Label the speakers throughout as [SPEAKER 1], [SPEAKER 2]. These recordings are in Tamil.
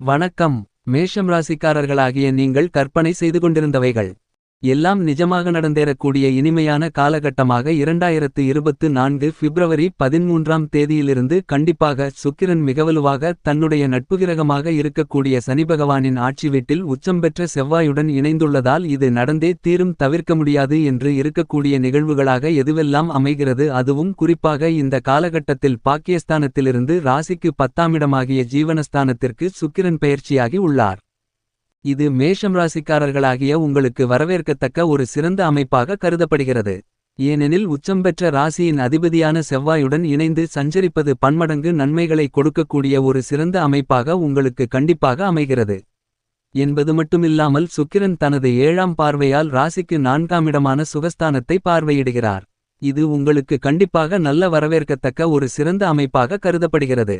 [SPEAKER 1] வணக்கம். மேஷம் ராசிக்காரர்களாகிய நீங்கள் கற்பனை செய்து கொண்டிருந்தவைகள். எல்லாம் நிஜமாக நடந்தேறக்கூடிய இனிமையான காலகட்டமாக இரண்டாயிரத்து இருபத்து நான்கு பிப்ரவரி பதிமூன்றாம் தேதியிலிருந்து கண்டிப்பாக சுக்கிரன் மிகவலுவாக தன்னுடைய நட்புகிரகமாக இருக்கக்கூடிய சனி பகவானின் ஆட்சி வீட்டில் உச்சம் பெற்ற செவ்வாயுடன் இணைந்துள்ளதால் இது நடந்தே தீரும் தவிர்க்க முடியாது என்று இருக்கக்கூடிய நிகழ்வுகளாக எதுவெல்லாம் அமைகிறது அதுவும் குறிப்பாக இந்த காலகட்டத்தில் பாக்கியஸ்தானத்திலிருந்து ராசிக்கு பத்தாமிடமாகிய ஜீவனஸ்தானத்திற்கு சுக்கிரன் பெயர்ச்சியாகி உள்ளார். இது மேஷம் ராசிக்காரர்களாகிய உங்களுக்கு வரவேற்கத்தக்க ஒரு சிறந்த அமைப்பாக கருதப்படுகிறது. ஏனெனில் உச்சம் பெற்ற ராசியின் அதிபதியான செவ்வாயுடன் இணைந்து சஞ்சரிப்பது பன்மடங்கு நன்மைகளை கொடுக்கக்கூடிய ஒரு சிறந்த அமைப்பாக உங்களுக்கு கண்டிப்பாக அமைகிறது. என்பது மட்டுமில்லாமல் சுக்கிரன் தனது ஏழாம் பார்வையால் ராசிக்கு நான்காமிடமான சுகஸ்தானத்தை பார்வையிடுகிறார். இது உங்களுக்கு கண்டிப்பாக நல்ல வரவேற்கத்தக்க ஒரு சிறந்த அமைப்பாக கருதப்படுகிறது.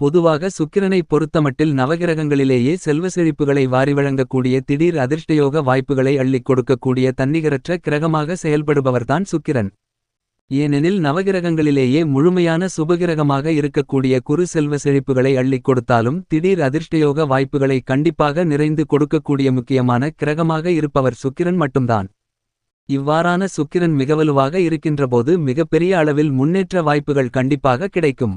[SPEAKER 1] பொதுவாக சுக்கிரனை பொறுத்தமட்டில் நவகிரகங்களிலேயே செல்வ செழிப்புகளை வாரி வழங்கக்கூடிய திடீர் அதிர்ஷ்டயோக வாய்ப்புகளை அள்ளிக் கொடுக்கக்கூடிய தன்னிகரற்ற கிரகமாக செயல்படுபவர்தான் சுக்கிரன். ஏனெனில் நவகிரகங்களிலேயே முழுமையான சுபகிரகமாக இருக்கக்கூடிய குறு செல்வ செழிப்புகளை அள்ளிக் கொடுத்தாலும் திடீர் அதிர்ஷ்டயோக வாய்ப்புகளை கண்டிப்பாக நிறைந்து கொடுக்கக்கூடிய முக்கியமான கிரகமாக இருப்பவர் சுக்கிரன் மட்டும்தான். இவ்வாறான சுக்கிரன் மிகவலுவாக இருக்கின்றபோது மிகப்பெரிய அளவில் முன்னேற்ற வாய்ப்புகள் கண்டிப்பாக கிடைக்கும்.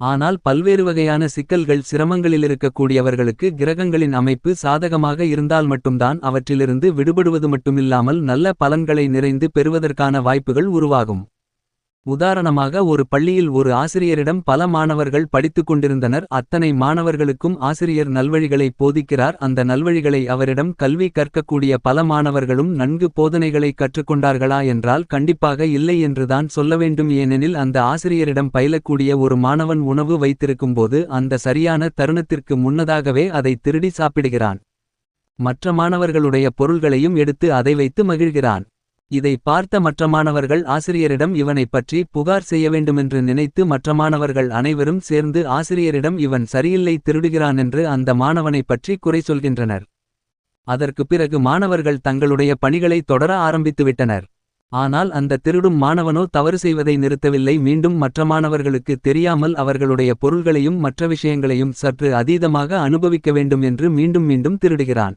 [SPEAKER 1] ஆனால் பல்வேறு வகையான சிக்கல்கள் சிரமங்களிலிருக்கக்கூடியவர்களுக்கு கிரகங்களின் அமைப்பு சாதகமாக இருந்தால் மட்டும்தான் அவற்றிலிருந்து விடுபடுவது மட்டுமில்லாமல் நல்ல பலன்களை நிறைந்து பெறுவதற்கான வாய்ப்புகள் உருவாகும். உதாரணமாக ஒரு பள்ளியில் ஒரு ஆசிரியரிடம் பல மாணவர்கள் படித்துக் கொண்டிருந்தனர். அத்தனை மாணவர்களுக்கும் ஆசிரியர் நல்வழிகளை போதிக்கிறார். அந்த நல்வழிகளை அவரிடம் கல்வி கற்கக்கூடிய பல மாணவர்களும் நன்கு போதனைகளை கற்றுக்கொண்டார்களா என்றால் கண்டிப்பாக இல்லை என்றுதான் சொல்ல வேண்டும். ஏனெனில் அந்த ஆசிரியரிடம் பயிலக்கூடிய ஒரு மாணவன் உணவு வைத்திருக்கும்போது அந்த சரியான தருணத்திற்கு முன்னதாகவே அதை திருடி சாப்பிடுகிறான். மற்ற மாணவர்களுடைய பொருள்களையும் எடுத்து அதை வைத்து மகிழ்கிறான். இதை பார்த்த மற்ற மாணவர்கள் ஆசிரியரிடம் இவனைப் பற்றி புகார் செய்ய வேண்டுமென்று நினைத்து மற்ற மாணவர்கள் அனைவரும் சேர்ந்து ஆசிரியரிடம் இவன் சரியில்லை திருடுகிறான் என்று அந்த மாணவனைப் பற்றி குறை சொல்கின்றனர். அதற்கு பிறகு மாணவர்கள் தங்களுடைய பணிகளை தொடர ஆரம்பித்துவிட்டனர். ஆனால் அந்த திருடும் மாணவனோ தவறு செய்வதை நிறுத்தவில்லை. மீண்டும் மற்ற மாணவர்களுக்கு தெரியாமல் அவர்களுடைய பொருள்களையும் மற்ற விஷயங்களையும் சற்று அதீதமாக அனுபவிக்க வேண்டும் என்று மீண்டும் மீண்டும் திருடுகிறான்.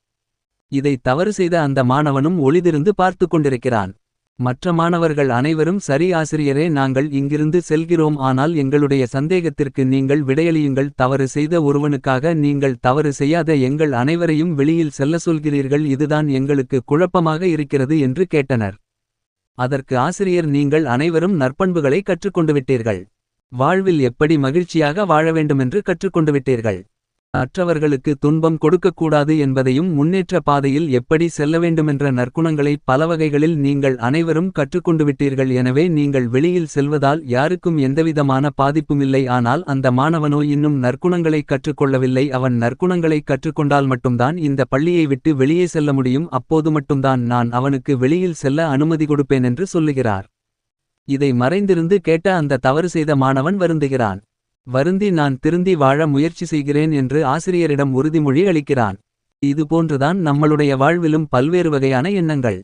[SPEAKER 1] இதை தவறு செய்த அந்த மாணவனும் ஒளிதிருந்து பார்த்து கொண்டிருக்கிறான். மற்ற மாணவர்கள் அனைவரும் சரி ஆசிரியரே நாங்கள் இங்கிருந்து செல்கிறோம். ஆனால் எங்களுடைய சந்தேகத்திற்கு நீங்கள் விடையளியுங்கள். தவறு செய்த ஒருவனுக்காக நீங்கள் தவறு செய்யாத எங்கள் அனைவரையும் வெளியில் செல்ல சொல்கிறீர்கள். இதுதான் எங்களுக்கு குழப்பமாக இருக்கிறது என்று கேட்டனர். அதற்கு ஆசிரியர் நீங்கள் அனைவரும் நற்பண்புகளை கற்றுக்கொண்டு விட்டீர்கள். வாழ்வில் எப்படி மகிழ்ச்சியாக வாழ வேண்டுமென்று கற்றுக்கொண்டு அற்றவர்களுக்கு மற்றவர்களுக்கு துன்பம் கொடுக்கக்கூடாது என்பதையும் முன்னேற்ற பாதையில் எப்படி செல்ல வேண்டுமென்ற நற்குணங்களை பல வகைகளில் நீங்கள் அனைவரும் கற்றுக்கொண்டுவிட்டீர்கள். எனவே நீங்கள் வெளியில் செல்வதால் யாருக்கும் எந்தவிதமான பாதிப்புமில்லை ஆனால் அந்த மாணவனோ இன்னும் நற்குணங்களை கற்றுக்கொள்ளவில்லை. அவன் நற்குணங்களை கற்றுக்கொண்டால் மட்டும்தான் இந்த பள்ளியை விட்டு வெளியே செல்ல முடியும். அப்போது மட்டும்தான் நான் அவனுக்கு வெளியில் செல்ல அனுமதி கொடுப்பேன் என்று சொல்லுகிறார். இதை மறைந்திருந்து கேட்ட அந்த தவறு செய்த மாணவன் வருந்துகிறான். வருந்தி நான் திருந்தி வாழ முயற்சி செய்கிறேன் என்று ஆசிரியரிடம் உறுதிமொழி அளிக்கிறான். இதுபோன்றுதான் நம்மளுடைய வாழ்விலும் பல்வேறு வகையான எண்ணங்கள்.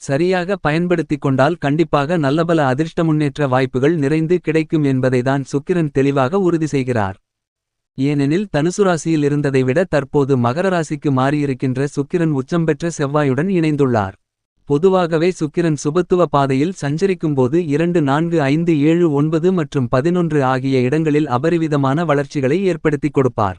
[SPEAKER 1] சரியாக பயன்படுத்திக் கொண்டால் கண்டிப்பாக நல்லபல அதிர்ஷ்ட முன்னேற்ற வாய்ப்புகள் நிறைந்து கிடைக்கும் என்பதைதான் சுக்கிரன் தெளிவாக உறுதி செய்கிறார். ஏனெனில் தனுசு ராசியில் இருந்ததை விட தற்போது மகர ராசிக்கு மாறியிருக்கின்ற சுக்கிரன் உச்சம் பெற்ற செவ்வாயுடன் இணைந்துள்ளார். பொதுவாகவே சுக்கிரன் சுபத்துவ பாதையில் சஞ்சரிக்கும்போது இரண்டு நான்கு ஐந்து ஏழு ஒன்பது மற்றும் பதினொன்று ஆகிய இடங்களில் அபரிவிதமான வளர்ச்சிகளை ஏற்படுத்திக் கொடுப்பார்.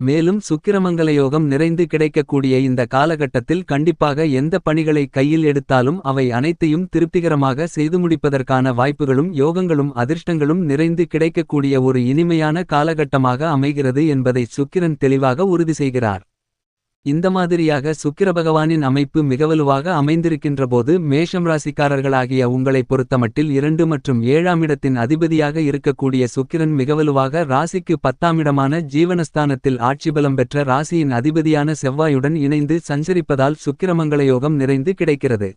[SPEAKER 1] மேலும் சுக்கிரமங்கல யோகம் நிறைந்து கிடைக்கக்கூடிய இந்த காலகட்டத்தில் கண்டிப்பாக எந்த பணிகளை கையில் எடுத்தாலும் அவை அனைத்தையும் திருப்திகரமாக செய்து முடிப்பதற்கான வாய்ப்புகளும் யோகங்களும் அதிர்ஷ்டங்களும் நிறைந்து கிடைக்கக்கூடிய ஒரு இனிமையான காலகட்டமாக அமைகிறது என்பதை சுக்கிரன் தெளிவாக உறுதி செய்கிறார். இந்த மாதிரியாக சுக்கிர பகவானின் அமைப்பு மிகவலுவாக அமைந்திருக்கின்றபோது மேஷம் ராசிக்காரர்களாகிய உங்களை பொறுத்தமட்டில் இரண்டு மற்றும் ஏழாம் இடத்தின் அதிபதியாக இருக்கக்கூடிய சுக்கிரன் மிகவலுவாக ராசிக்கு பத்தாமிடமான ஜீவனஸ்தானத்தில் ஆட்சிபலம் பெற்ற ராசியின் அதிபதியான செவ்வாயுடன் இணைந்து சஞ்சரிப்பதால் சுக்கிரமங்கள யோகம் நிறைந்து கிடைக்கிறது.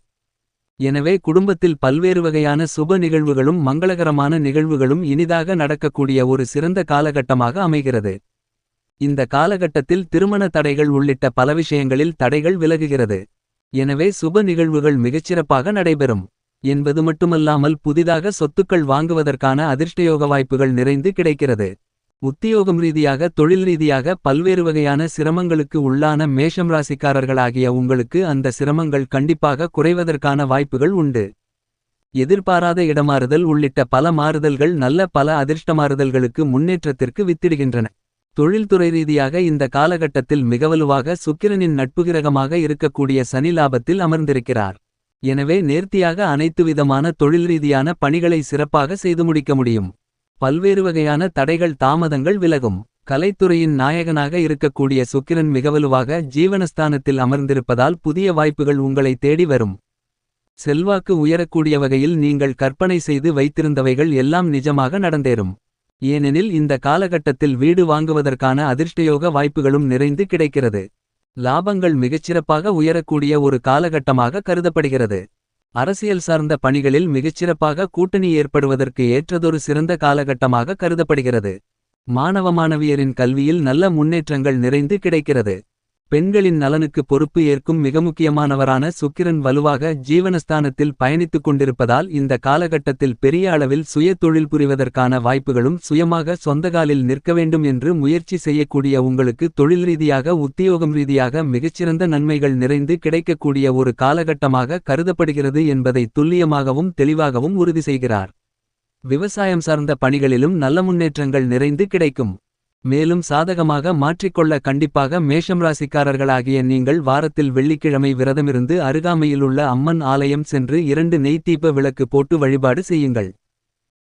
[SPEAKER 1] எனவே குடும்பத்தில் பல்வேறு வகையான சுப நிகழ்வுகளும் மங்களகரமான நிகழ்வுகளும் இனிதாக நடக்கக்கூடிய ஒரு சிறந்த காலகட்டமாக அமைகிறது. இந்த காலகட்டத்தில் திருமண தடைகள் உள்ளிட்ட பல விஷயங்களில் தடைகள் விலகுகிறது. எனவே சுப நிகழ்வுகள் மிகச்சிறப்பாக நடைபெறும். என்பது மட்டுமல்லாமல் புதிதாக சொத்துக்கள் வாங்குவதற்கான அதிர்ஷ்டயோக வாய்ப்புகள் நிறைந்து கிடைக்கிறது. உத்தியோகம் ரீதியாக தொழில் ரீதியாக பல்வேறு வகையான சிரமங்களுக்கு உள்ளான மேஷம் ராசிக்காரர்களாகிய உங்களுக்கு அந்த சிரமங்கள் கண்டிப்பாக குறைவதற்கான வாய்ப்புகள் உண்டு. எதிர்பாராத இடமாறுதல் உள்ளிட்ட பல மாறுதல்கள் நல்ல பல அதிர்ஷ்டமாறுதல்களுக்கு முன்னேற்றத்திற்கு வித்திடுகின்றன. தொழில்துறை ரீதியாக இந்த காலகட்டத்தில் மிகவலுவாக சுக்கிரனின் நட்புகிரகமாக இருக்கக்கூடிய சனி லாபத்தில் அமர்ந்திருக்கிறார். எனவே நேர்த்தியாக அனைத்து விதமான தொழில் ரீதியான பணிகளை சிறப்பாக செய்து முடிக்க முடியும். பல்வேறு வகையான தடைகள் தாமதங்கள் விலகும். கலைத்துறையின் நாயகனாக இருக்கக்கூடிய சுக்கிரன் மிகவலுவாக ஜீவனஸ்தானத்தில் அமர்ந்திருப்பதால் புதிய வாய்ப்புகள் உங்களை தேடி வரும். செல்வாக்கு உயரக்கூடிய வகையில் நீங்கள் கற்பனை செய்து வைத்திருந்தவைகள் எல்லாம் நிஜமாக நடந்தேறும். ஏனெனில் இந்த காலகட்டத்தில் வீடு வாங்குவதற்கான அதிர்ஷ்டயோக வாய்ப்புகளும் நிறைந்து கிடைக்கிறது. லாபங்கள் மிகச்சிறப்பாக உயரக்கூடிய ஒரு காலகட்டமாக கருதப்படுகிறது. அரசியல் சார்ந்த பணிகளில் மிகச்சிறப்பாக கூட்டணி ஏற்படுவதற்கு ஏற்றதொரு சிறந்த காலகட்டமாக கருதப்படுகிறது. மாணவ மாணவியரின் கல்வியில் நல்ல முன்னேற்றங்கள் நிறைந்து கிடைக்கிறது. பெண்களின் நலனுக்கு பொறுப்பு ஏற்கும் மிக முக்கியமானவரான சுக்கிரன் வலுவாக ஜீவனஸ்தானத்தில் பயணித்துக் கொண்டிருப்பதால் இந்த காலகட்டத்தில் பெரிய அளவில் சுய தொழில் புரிவதற்கான வாய்ப்புகளும் சுயமாக சொந்தகாலில் நிற்க வேண்டும் என்று முயற்சி செய்யக்கூடிய உங்களுக்கு தொழில் ரீதியாக உத்தியோகம் ரீதியாக மிகச்சிறந்த நன்மைகள் நிறைந்து கிடைக்கக்கூடிய ஒரு காலகட்டமாக கருதப்படுகிறது என்பதை துல்லியமாகவும் தெளிவாகவும் உறுதி செய்கிறார். விவசாயம் சார்ந்த பணிகளிலும் நல்ல முன்னேற்றங்கள் நிறைந்து கிடைக்கும். மேலும் சாதகமாக மாற்றிக்கொள்ள கண்டிப்பாக மேஷம் ராசிக்காரர்களாகிய நீங்கள் வாரத்தில் வெள்ளிக்கிழமை விரதமிருந்து அருகாமையிலுள்ள அம்மன் ஆலயம் சென்று இரண்டு நெய்த்தீப விளக்கு போட்டு வழிபாடு செய்யுங்கள்.